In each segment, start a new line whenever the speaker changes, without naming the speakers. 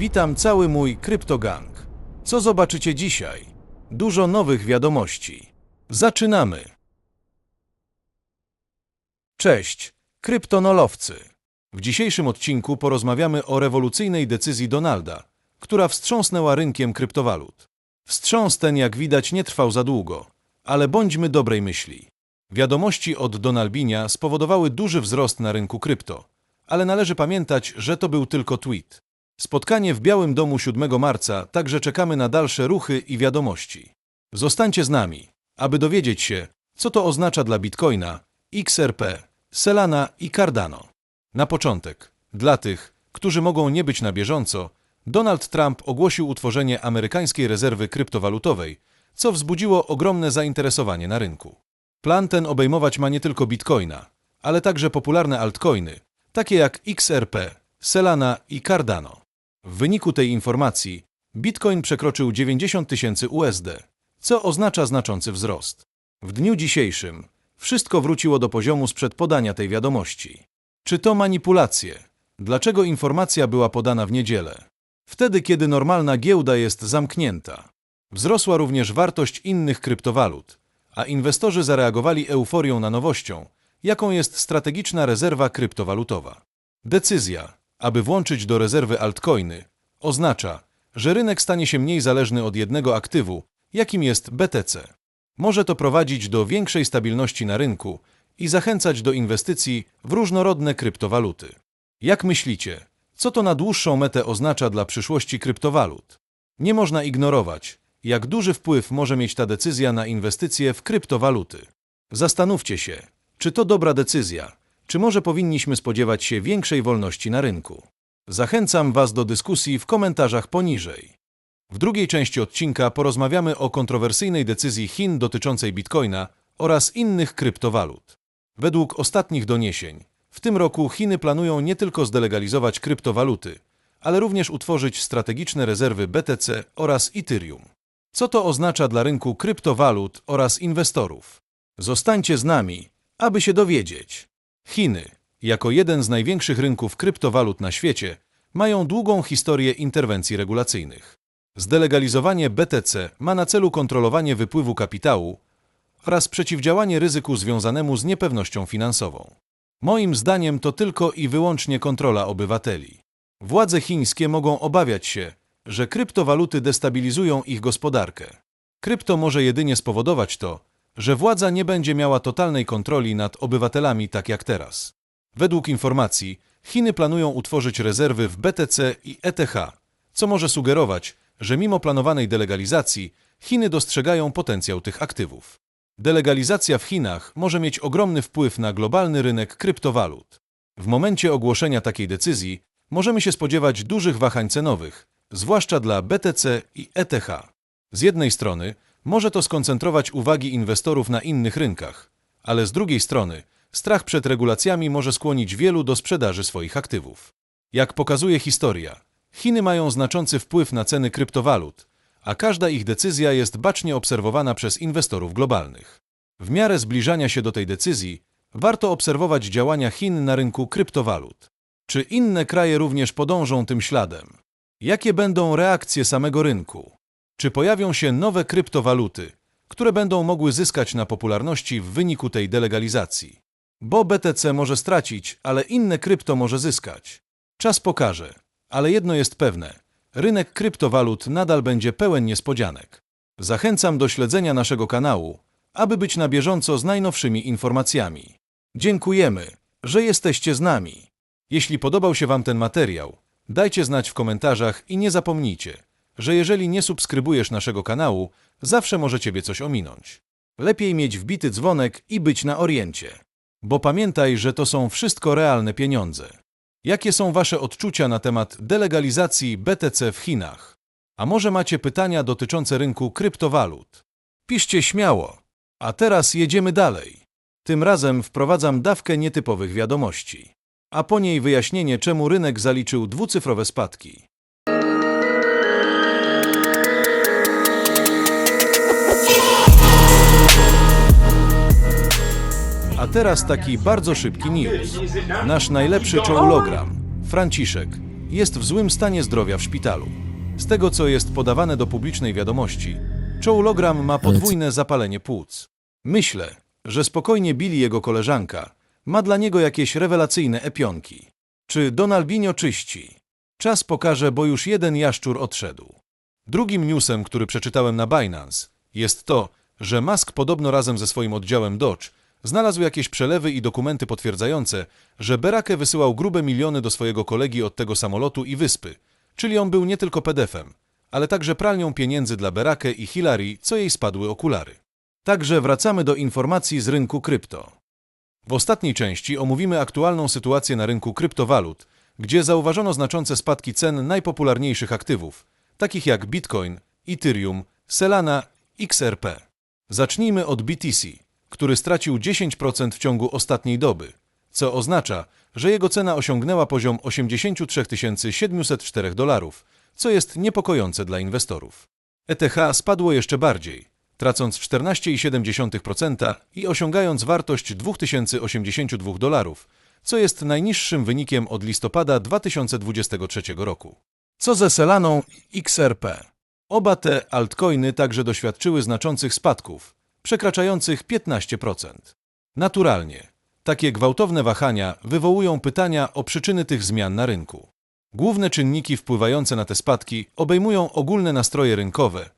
Witam cały mój kryptogang. Co zobaczycie dzisiaj? Dużo nowych wiadomości. Zaczynamy. Cześć, kryptonolowcy. W dzisiejszym odcinku porozmawiamy o rewolucyjnej decyzji Donalda, która wstrząsnęła rynkiem kryptowalut. Wstrząs ten, jak widać, nie trwał za długo, ale bądźmy dobrej myśli. Wiadomości od Donalbinia spowodowały duży wzrost na rynku krypto, ale należy pamiętać, że to był tylko tweet. Spotkanie w Białym Domu 7 marca, także czekamy na dalsze ruchy i wiadomości. Zostańcie z nami, aby dowiedzieć się, co to oznacza dla Bitcoina, XRP, Selana i Cardano. Na początek, dla tych, którzy mogą nie być na bieżąco, Donald Trump ogłosił utworzenie amerykańskiej rezerwy kryptowalutowej, co wzbudziło ogromne zainteresowanie na rynku. Plan ten obejmować ma nie tylko Bitcoina, ale także popularne altcoiny, takie jak XRP, Selana i Cardano. W wyniku tej informacji Bitcoin przekroczył 90 tysięcy USD, co oznacza znaczący wzrost. W dniu dzisiejszym wszystko wróciło do poziomu sprzed podania tej wiadomości. Czy to manipulacje? Dlaczego informacja była podana w niedzielę? Wtedy, kiedy normalna giełda jest zamknięta. Wzrosła również wartość innych kryptowalut, a inwestorzy zareagowali euforią na nowością, jaką jest strategiczna rezerwa kryptowalutowa. Decyzja, aby włączyć do rezerwy altcoiny, oznacza, że rynek stanie się mniej zależny od jednego aktywu, jakim jest BTC. Może to prowadzić do większej stabilności na rynku i zachęcać do inwestycji w różnorodne kryptowaluty. Jak myślicie, co to na dłuższą metę oznacza dla przyszłości kryptowalut? Nie można ignorować, jak duży wpływ może mieć ta decyzja na inwestycje w kryptowaluty. Zastanówcie się, czy to dobra decyzja, czy może powinniśmy spodziewać się większej wolności na rynku. Zachęcam Was do dyskusji w komentarzach poniżej. W drugiej części odcinka porozmawiamy o kontrowersyjnej decyzji Chin dotyczącej bitcoina oraz innych kryptowalut. Według ostatnich doniesień, w tym roku Chiny planują nie tylko zdelegalizować kryptowaluty, ale również utworzyć strategiczne rezerwy BTC oraz Ethereum. Co to oznacza dla rynku kryptowalut oraz inwestorów? Zostańcie z nami, aby się dowiedzieć. Chiny, jako jeden z największych rynków kryptowalut na świecie, mają długą historię interwencji regulacyjnych. Zdelegalizowanie BTC ma na celu kontrolowanie wypływu kapitału oraz przeciwdziałanie ryzyku związanemu z niepewnością finansową. Moim zdaniem to tylko i wyłącznie kontrola obywateli. Władze chińskie mogą obawiać się, że kryptowaluty destabilizują ich gospodarkę. Krypto może jedynie spowodować to, że władza nie będzie miała totalnej kontroli nad obywatelami tak jak teraz. Według informacji, Chiny planują utworzyć rezerwy w BTC i ETH, co może sugerować, że mimo planowanej delegalizacji, Chiny dostrzegają potencjał tych aktywów. Delegalizacja w Chinach może mieć ogromny wpływ na globalny rynek kryptowalut. W momencie ogłoszenia takiej decyzji możemy się spodziewać dużych wahań cenowych, zwłaszcza dla BTC i ETH. Z jednej strony może to skoncentrować uwagi inwestorów na innych rynkach, ale z drugiej strony strach przed regulacjami może skłonić wielu do sprzedaży swoich aktywów. Jak pokazuje historia, Chiny mają znaczący wpływ na ceny kryptowalut, a każda ich decyzja jest bacznie obserwowana przez inwestorów globalnych. W miarę zbliżania się do tej decyzji, warto obserwować działania Chin na rynku kryptowalut. Czy inne kraje również podążą tym śladem? Jakie będą reakcje samego rynku? Czy pojawią się nowe kryptowaluty, które będą mogły zyskać na popularności w wyniku tej delegalizacji? Bo BTC może stracić, ale inne krypto może zyskać. Czas pokaże, ale jedno jest pewne: rynek kryptowalut nadal będzie pełen niespodzianek. Zachęcam do śledzenia naszego kanału, aby być na bieżąco z najnowszymi informacjami. Dziękujemy, że jesteście z nami. Jeśli podobał się Wam ten materiał, dajcie znać w komentarzach i nie zapomnijcie, że jeżeli nie subskrybujesz naszego kanału, zawsze może Ciebie coś ominąć. Lepiej mieć wbity dzwonek i być na oriencie. Bo pamiętaj, że to są wszystko realne pieniądze. Jakie są Wasze odczucia na temat delegalizacji BTC w Chinach? A może macie pytania dotyczące rynku kryptowalut? Piszcie śmiało. A teraz jedziemy dalej. Tym razem wprowadzam dawkę nietypowych wiadomości, a po niej wyjaśnienie, czemu rynek zaliczył dwucyfrowe spadki. A teraz taki bardzo szybki news. Nasz najlepszy czołologram, Franciszek, jest w złym stanie zdrowia w szpitalu. Z tego, co jest podawane do publicznej wiadomości, czołologram ma podwójne zapalenie płuc. Myślę, że spokojnie Billy jego koleżanka ma dla niego jakieś rewelacyjne epionki. Czy Donalbinio czyści? Czas pokaże, bo już jeden jaszczur odszedł. Drugim newsem, który przeczytałem na Binance, jest to, że Musk podobno razem ze swoim oddziałem Dodge znalazł jakieś przelewy i dokumenty potwierdzające, że Berake wysyłał grube miliony do swojego kolegi od tego samolotu i wyspy, czyli on był nie tylko pedefem, ale także pralnią pieniędzy dla Berake i Hillary, co jej spadły okulary. Także wracamy do informacji z rynku krypto. W ostatniej części omówimy aktualną sytuację na rynku kryptowalut, gdzie zauważono znaczące spadki cen najpopularniejszych aktywów, takich jak Bitcoin, Ethereum, Solana, XRP. Zacznijmy od BTC, który stracił 10% w ciągu ostatniej doby, co oznacza, że jego cena osiągnęła poziom 83 704 dolarów, co jest niepokojące dla inwestorów. ETH spadło jeszcze bardziej, tracąc 14,7% i osiągając wartość 2082 dolarów, co jest najniższym wynikiem od listopada 2023 roku. Co ze Selaną i XRP? Oba te altcoiny także doświadczyły znaczących spadków, przekraczających 15%. Naturalnie, takie gwałtowne wahania wywołują pytania o przyczyny tych zmian na rynku. Główne czynniki wpływające na te spadki obejmują ogólne nastroje rynkowe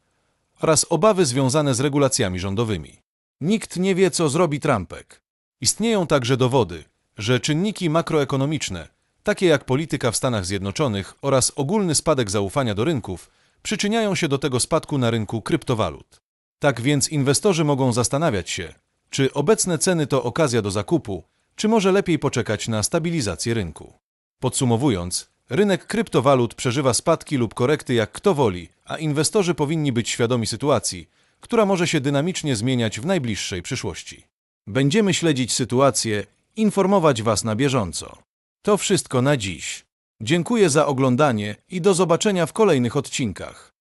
oraz obawy związane z regulacjami rządowymi. Nikt nie wie, co zrobi Trumpek. Istnieją także dowody, że czynniki makroekonomiczne, takie jak polityka w Stanach Zjednoczonych oraz ogólny spadek zaufania do rynków, przyczyniają się do tego spadku na rynku kryptowalut. Tak więc inwestorzy mogą zastanawiać się, czy obecne ceny to okazja do zakupu, czy może lepiej poczekać na stabilizację rynku. Podsumowując, rynek kryptowalut przeżywa spadki lub korekty jak kto woli, a inwestorzy powinni być świadomi sytuacji, która może się dynamicznie zmieniać w najbliższej przyszłości. Będziemy śledzić sytuację, informować Was na bieżąco. To wszystko na dziś. Dziękuję za oglądanie i do zobaczenia w kolejnych odcinkach.